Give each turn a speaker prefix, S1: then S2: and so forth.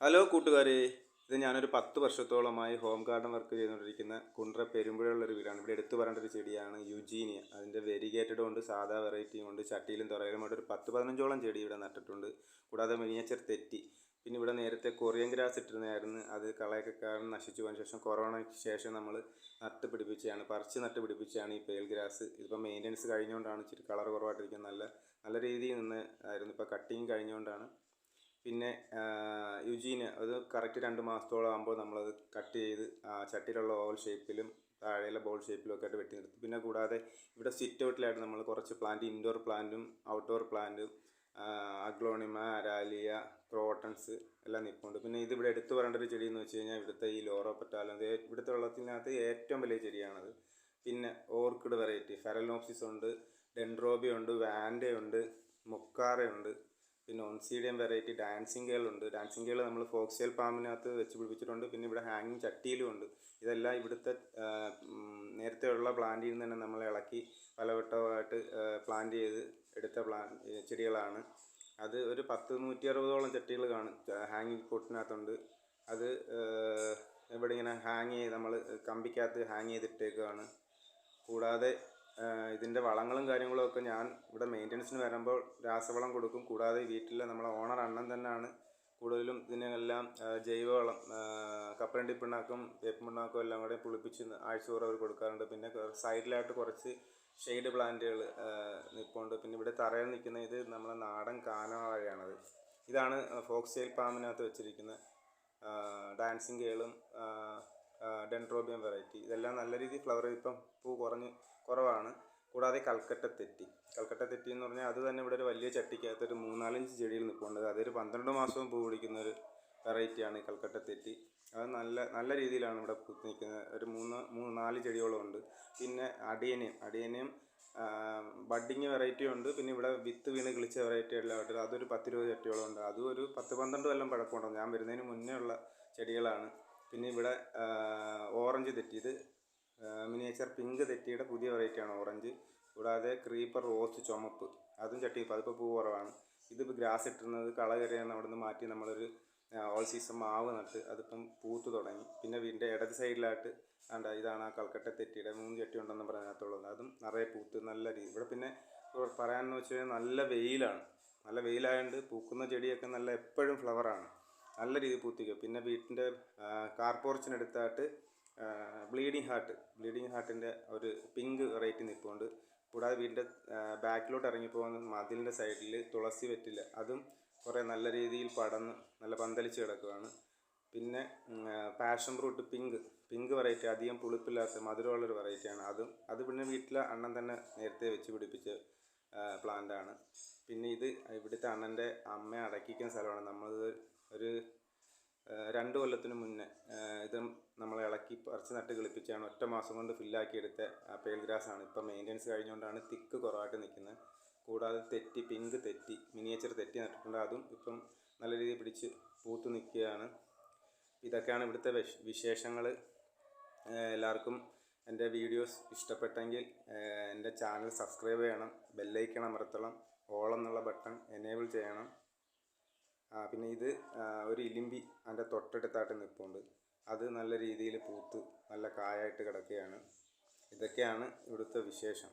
S1: Hello കൂട്ടുകാരെ ഇത് ഞാനൊരു പത്ത് വർഷത്തോളമായി ഹോം ഗാർഡൻ വർക്ക് ചെയ്തുകൊണ്ടിരിക്കുന്ന കുണ്ട്ര പെരുമ്പുഴയുള്ളൊരു വീടാണ്. ഇവിടെ എടുത്തു പറയേണ്ട ഒരു ചെടിയാണ് യുജീനിയ അതിന്റെ വെരിഗേറ്റഡ് കൊണ്ട് സാധാ വെറൈറ്റിയും കൊണ്ട് ചട്ടിയിലും തുറയിലുമായിട്ട് ഒരു പത്ത് പതിനഞ്ചോളം ചെടി ഇവിടെ നട്ടിട്ടുണ്ട്. കൂടാതെ മിനിയേച്ചർ തെറ്റി. പിന്നെ ഇവിടെ നേരത്തെ കൊറിയൻ ഗ്രാസ് ഇട്ടിരുന്നതായിരുന്നു. അത് കളയൊക്കെ കാരണം നശിച്ചു പോയതിന് ശേഷം കൊറോണയ്ക്ക് ശേഷം നമ്മൾ നട്ട് പിടിപ്പിച്ചതാണ് പറിച്ച് നട്ട് പിടിപ്പിച്ചതാണ് ഈ പേൽ ഗ്രാസ് ഇതിപ്പോൾ മെയിന്റനൻസ് കഴിഞ്ഞുകൊണ്ടാണ് ഇച്ചിരി കളർ കുറവായിട്ടിരിക്കുന്നത്. നല്ല നല്ല രീതിയിൽ നിന്ന് ആയിരുന്നു. ഇപ്പോൾ കട്ടിങ് കഴിഞ്ഞുകൊണ്ടാണ് പിന്നെ യുജീന് അത് കറക്റ്റ് രണ്ട് മാസത്തോളം ആകുമ്പോൾ നമ്മളത് കട്ട് ചെയ്ത് ചട്ടിയിലുള്ള ഓവൽ ഷേപ്പിലും താഴെയുള്ള ബോൾ ഷേപ്പിലും ഒക്കെ ആയിട്ട് വെട്ടി നിർത്തും പിന്നെ കൂടാതെ ഇവിടെ സിറ്റ് ഔട്ടിലായിട്ട് നമ്മൾ കുറച്ച് പ്ലാന്റ് ഇൻഡോർ പ്ലാന്റും ഔട്ട്ഡോർ പ്ലാന്റും അഗ്ലോണിമ അരാലിയ ക്രോട്ടൺസ് എല്ലാം നിൽപ്പുണ്ട്. പിന്നെ ഇത് ഇവിടെ എടുത്തു പറയേണ്ട ഒരു ചെടി എന്ന് വെച്ച് കഴിഞ്ഞാൽ ഇവിടുത്തെ ഈ ലോറോ പറ്റാലും ഇവിടുത്തെ വെള്ളത്തിനകത്ത് ഏറ്റവും വലിയ ചെടിയാണത്. പിന്നെ ഓർക്കിഡ് വെറൈറ്റി ഫെറലോപ്സിസ് ഉണ്ട് ഡെൻഡ്രോബി ഉണ്ട് വാൻഡ ഉണ്ട് മൊക്കാറ ഉണ്ട് പിന്നെ ഒൺസീഡിയം വെറൈറ്റി ഡാൻസിങ് ഉണ്ട്. ഡാൻസിങ് ഗേൾ നമ്മൾ ഫോക്സെയിൽ പാമ്പിനകത്ത് വെച്ച് പിടിപ്പിച്ചിട്ടുണ്ട്. പിന്നെ ഇവിടെ ഹാങ്ങിങ് ചട്ടിയിലും ഉണ്ട്. ഇതെല്ലാം ഇവിടുത്തെ നേരത്തെ ഉള്ള പ്ലാന്റിൽ നിന്ന് തന്നെ നമ്മൾ ഇളക്കി പലവട്ടമായിട്ട് പ്ലാന്റ് ചെയ്ത് എടുത്ത പ്ലാൻ ചെടികളാണ്. അത് ഒരു പത്ത് നൂറ്റി അറുപതോളം ചട്ടികൾ കാണും ഹാങ്ങിങ് പൊട്ടിനകത്തുണ്ട് അത് ഇവിടെ ഇങ്ങനെ ഹാങ് ചെയ്ത് നമ്മൾ കമ്പിക്കകത്ത് ഹാങ് ചെയ്തിട്ടേക്കാണ് കൂടാതെ ഇതിന്റെ വളങ്ങളും കാര്യങ്ങളും ഒക്കെ ഞാൻ ഇവിടെ മെയിന്റനൻസിന് വരുമ്പോൾ രാസവളം കൊടുക്കും. കൂടാതെ വീട്ടിലെ നമ്മളെ ഓണർ അണ്ണൻ തന്നെയാണ് കൂടുതലും ഇതിനെല്ലാം ജൈവവളം കപ്പലണ്ടി പിണ്ണാക്കും വേപ്പ് പിണ്ണാക്കും എല്ലാം കൂടെ പുളിപ്പിച്ച് ആഴ്ച അവർ കൊടുക്കാറുണ്ട്. പിന്നെ സൈഡിലായിട്ട് കുറച്ച് ഷെയ്ഡ് പ്ലാന്റുകൾ നിൽപ്പുണ്ട് പിന്നെ ഇവിടെ തറയിൽ നിൽക്കുന്ന ഇത് നമ്മളെ നാടൻ കാനവാഴയാണത്. ഇതാണ് ഫോക്സ് ഫോക്സെയിൽ പാമ്പിനകത്ത് വെച്ചിരിക്കുന്ന ഡാൻസിങ് ഗേളും ഡെൻട്രോബിയം വെറൈറ്റി ഇതെല്ലാം നല്ല രീതിയിൽ ഫ്ലവർ ഇപ്പം പൂ കുറഞ്ഞ് കുറവാണ്. കൂടാതെ കൽക്കട്ട തെറ്റി. കൽക്കട്ട തെറ്റി എന്ന് പറഞ്ഞാൽ അത് തന്നെ ഇവിടെ ഒരു വലിയ ചട്ടിക്കകത്ത് ഒരു മൂന്നാലഞ്ച് ചെടിയിൽ നിൽപ്പുണ്ട്. അതൊരു പന്ത്രണ്ട് മാസവും പൂ പിടിക്കുന്ന ഒരു വെറൈറ്റിയാണ് കൽക്കട്ട തെറ്റി. അത് നല്ല നല്ല രീതിയിലാണ് ഇവിടെ പൂത്ത് നിൽക്കുന്നത്. ഒരു മൂന്ന് മൂന്ന് നാല് ചെടിയോളം ഉണ്ട്. പിന്നെ അടിയനയും അടിയനയും ബഡിങ് വെറൈറ്റി ഉണ്ട്. പിന്നെ ഇവിടെ വിത്ത് വീണ് കിളിച്ച വെറൈറ്റി എല്ലാം ഉണ്ട് അതൊരു പത്തിരുപത് ചട്ടിയോളം ഉണ്ട്. അതും ഒരു പത്ത് പന്ത്രണ്ട് കൊല്ലം പഴക്കമുണ്ട്. ഞാൻ വരുന്നതിന് മുന്നേ ഉള്ള ചെടികളാണ്. പിന്നെ ഇവിടെ ഓറഞ്ച് തെറ്റിയത്. മിനിയേച്ചർ പിങ്ക് തെറ്റിയുടെ പുതിയ വെറൈറ്റിയാണ് ഓറഞ്ച്. കൂടാതെ ക്രീപ്പർ റോസ് ചുമപ്പ്. അതും ചട്ടി അതിപ്പോൾ പൂ കുറവാണ്. ഇതിപ്പോൾ ഗ്രാസ് ഇട്ടിരുന്നത് കള കയറിയാണ് അവിടെ നിന്ന് മാറ്റി നമ്മളൊരു ഓൾ സീസൺ മാവ് നട്ട് അതിപ്പം പൂത്ത് തുടങ്ങി. പിന്നെ വീടിന്റെ ഇടത് സൈഡിലായിട്ട് ആണ്ട ഇതാണ് ആ കൽക്കട്ട തെറ്റിയുടെ മൂന്ന് ചട്ടി ഉണ്ടെന്ന് പറഞ്ഞതിനകത്തുള്ളത് അതും നിറയെ പൂത്ത് നല്ല രീതി ഇവിടെ പിന്നെ പറയാമെന്ന് വെച്ച് കഴിഞ്ഞാൽ നല്ല വെയിലാണ്. നല്ല വെയിലായതുകൊണ്ട് പൂക്കുന്ന ചെടിയൊക്കെ നല്ല എപ്പോഴും ഫ്ലവറാണ് നല്ല രീതിയിൽ പൂത്തിക്കുക പിന്നെ വീട്ടിന്റെ കാർ പോർച്ചിനടുത്തായിട്ട് ബ്ലീഡിങ് ഹാർട്ട് ബ്ലീഡിങ് ഹാർട്ടിന്റെ ഒരു പിങ്ക് വെറൈറ്റി നിൽപ്പുണ്ട് കൂടാതെ വീടിന്റെ ബാക്കിലോട്ട് ഇറങ്ങിപ്പോകുന്ന മതിലിന്റെ സൈഡിൽ തുളസി വെറ്റില്ല അതും കുറേ നല്ല രീതിയിൽ പടന്ന് നല്ല പന്തലിച്ച് കിടക്കുകയാണ് പിന്നെ passion fruit pink pink variety അധികം പുളിപ്പില്ലാത്ത മധുരമുള്ളൊരു വെറൈറ്റിയാണ് അതും അത് പിന്നെ വീട്ടിലെ അണ്ണൻ തന്നെ നേരത്തെ വെച്ച് പിടിപ്പിച്ച പ്ലാന്റാണ് പിന്നെ ഇത് ഇവിടുത്തെ അണ്ണന്റെ അമ്മയെ അടക്കിക്കുന്ന സ്ഥലമാണ്. നമ്മളത് ഒരു രണ്ട് കൊല്ലത്തിന് മുന്നേ ഇത് നമ്മൾ ഇളക്കി പറിച്ച് നട്ട് കിളിപ്പിച്ചാണ് ഒറ്റ മാസം കൊണ്ട് ഫില്ലാക്കി എടുത്ത പേൾ ഗ്രാസ് ആണ് ഇപ്പം മെയിന്റെനൻസ് കഴിഞ്ഞുകൊണ്ടാണ് തിക്ക് കുറവായിട്ട് നിൽക്കുന്നത്. കൂടാതെ തെറ്റി പിങ്ക് തെറ്റി മിനിയേച്ചർ തെറ്റി നട്ടിട്ടുണ്ട്. അതും ഇപ്പം നല്ല രീതിയിൽ പിടിച്ച് പൂത്ത് നിൽക്കുകയാണ്. ഇതൊക്കെയാണ് ഇവിടുത്തെ വിശേഷങ്ങൾ. എല്ലാവർക്കും എന്റെ വീഡിയോസ് ഇഷ്ടപ്പെട്ടെങ്കിൽ എന്റെ ചാനൽ സബ്സ്ക്രൈബ് ചെയ്യണം ബെല്ലൈക്കൺ അമർത്തണം ഓൾ എന്നുള്ള ബട്ടൺ എനേബിൾ ചെയ്യണം. പിന്നെ ഇത് ഒരു ഇലിമ്പി അതിന്റെ തൊട്ടടുത്തായിട്ട് നിൽപ്പുണ്ട് അത് നല്ല രീതിയിൽ പൂത്ത് നല്ല കായായിട്ട് കിടക്കുകയാണ്. ഇതൊക്കെയാണ് ഇവിടുത്തെ വിശേഷം.